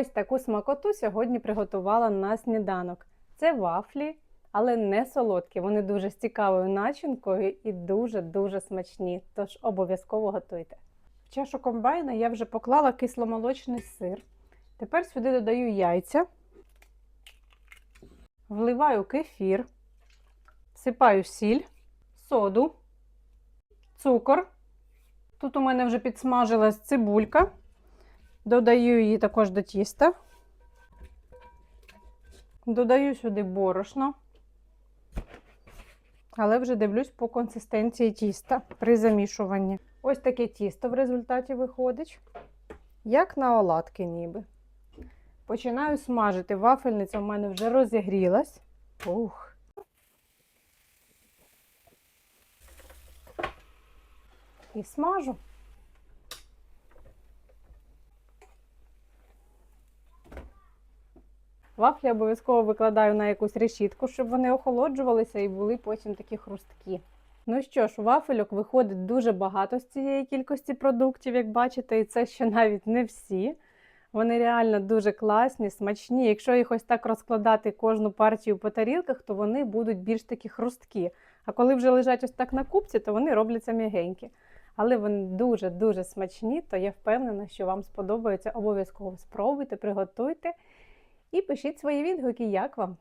Ось таку смакоту сьогодні приготувала на сніданок. Це вафлі, але не солодкі. Вони дуже з цікавою начинкою і дуже-дуже смачні. Тож обов'язково готуйте. В чашу комбайна я вже поклала кисломолочний сир. Тепер сюди додаю яйця, вливаю кефір, всипаю сіль, соду, цукор. Тут у мене вже підсмажилась цибулька. Додаю її також до тіста. Додаю сюди борошно. Але вже дивлюсь по консистенції тіста при замішуванні. Ось таке тісто в результаті виходить, як на оладки ніби. Починаю смажити. Вафельниця в мене вже розігрілась. Ух. І смажу. Вафлі обов'язково викладаю на якусь решітку, щоб вони охолоджувалися і були потім такі хрусткі. Ну що ж, вафельок виходить дуже багато з цієї кількості продуктів, як бачите, і це ще навіть не всі. Вони реально дуже класні, смачні. Якщо їх ось так розкладати кожну партію по тарілках, то вони будуть більш такі хрусткі. А коли вже лежать ось так на купці, то вони робляться м'ягенькі. Але вони дуже-дуже смачні, то я впевнена, що вам сподобається. Обов'язково спробуйте, приготуйте пишіть свої відгуки, як вам.